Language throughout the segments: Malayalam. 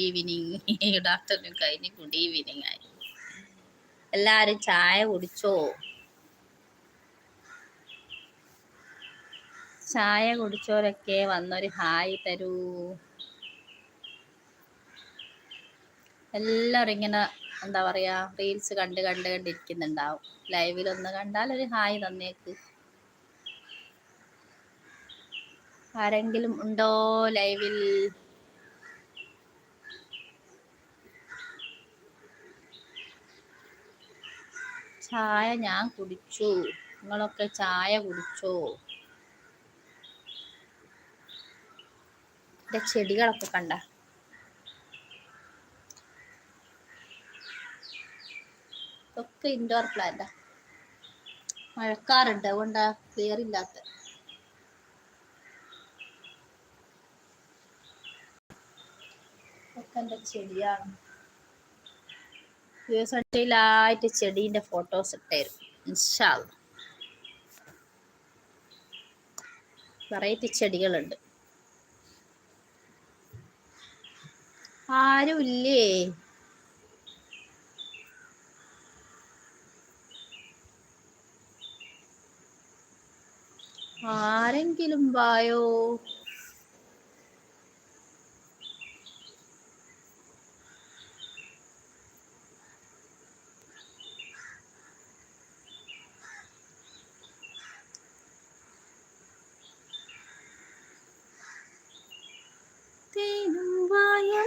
ഗുഡ് ഈവനിങ് ഗുഡ് ആഫ്റ്റർനൂൺ കഴിഞ്ഞ് ഗുഡ് ഈവനിങ് ആയി എല്ലാരും ചായ കുടിച്ചോ ചായ കുടിച്ചോരൊക്കെ വന്നൊരു ഹായ് തരൂ എല്ലാവരും ഇങ്ങനെ എന്താ പറയാ റീൽസ് കണ്ട് കണ്ട് കണ്ടിരിക്കുന്നുണ്ടാവും ലൈവിൽ ഒന്ന് കണ്ടാൽ ഒരു ഹായ് തന്നേക്ക് ആരെങ്കിലും ഉണ്ടോ ലൈവിൽ ചായ ഞാൻ കുടിച്ചു. നിങ്ങളൊക്കെ ചായ കുടിച്ചോ? എന്റെ ചെടികളൊക്കെ കണ്ട. ഒക്കെ ഇൻഡോർ പ്ലാന്റാ മഴക്കാറുണ്ട് അതുകൊണ്ടാ ക്ലിയർ ഇല്ലാത്ത ഒക്കെ എന്റെ ചെടിയാണ്. ദിവസത്തിലായിട്ട് ചെടീന്റെ ഫോട്ടോസ് ഇട്ടായിരുന്നു. ഇൻഷാൽ വെറൈറ്റി ചെടികളുണ്ട്. ആരുമില്ലേ? ആരെങ്കിലും വായോ തേനും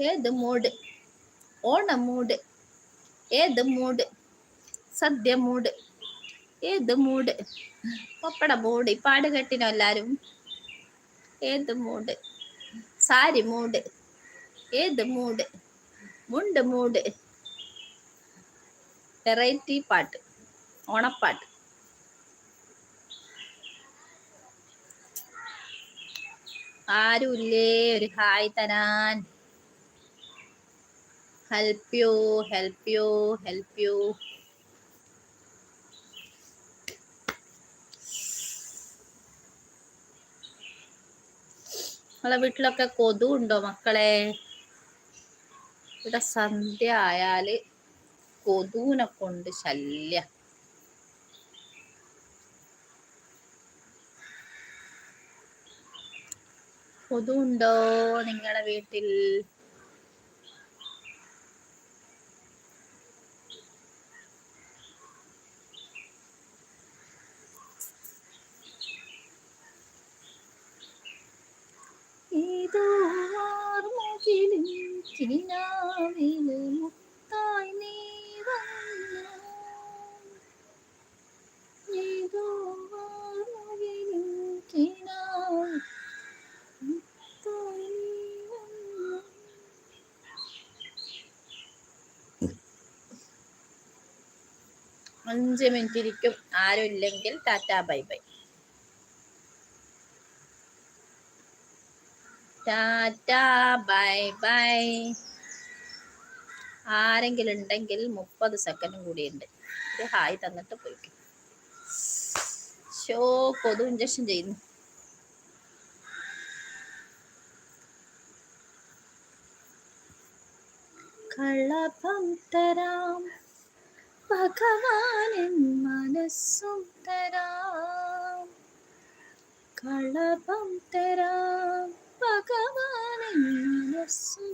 ഏത് മൂഡ് ഓണ മൂഡ് ഏത് മൂഡ് സദ്യ മൂഡ് ഏത് മൂഡ് പപ്പട മൂഡ് പാട് കെട്ടിനോ എല്ലാരും? ഏത് മൂഡ് സാരി മൂഡ് ഏത് മൂഡ് മുണ്ട് മൂഡ് വെറൈറ്റി പാട്ട്. ഓണപ്പാട്ട്. ആരുമില്ലേ ഒരു ഹായ് തരാൻ. Help you help you help you നമ്മളെ വീട്ടിലൊക്കെ കൊതു ഉണ്ടോ മക്കളെ? ഇവിടെ സന്ധ്യ ആയാൽ കൊതുവിനെ കൊണ്ട് ശല്യ. കൊതു ഉണ്ടോ നിങ്ങളെ വീട്ടിൽ? ഏതോ ആർമുകിലും അഞ്ച് മിനിറ്റ് ഇരിക്കും ആരും ഇല്ലെങ്കിൽ tata bye bye. Tata bye bye. ആരെങ്കിലും ഉണ്ടെങ്കിൽ മുപ്പത് സെക്കൻഡും കൂടി ഉണ്ട് ഒരു ഹായ് തന്നിട്ട് പോയിക്കും. ഷോ കൊതു ഇഞ്ചക്ഷൻ ചെയ്യുന്നു. കള്ളപ്പം തരാം. ഭഗവാനൻ മനസ്സും തരാം. കളപം തരാം. ഭഗവാനൻ മനസ്സും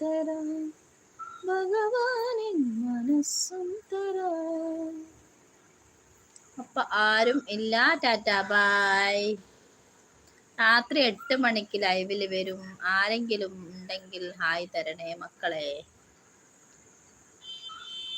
തരാം ഭഗവാനിൻ മനസ്സും തരാം അപ്പൊ ആരും ഇല്ല ടാറ്റ ബായ് രാത്രി എട്ട് മണിക്ക് ലൈവിൽ വരും. ആരെങ്കിലും ഉണ്ടെങ്കിൽ ഹായ് തരണേ മക്കളെ.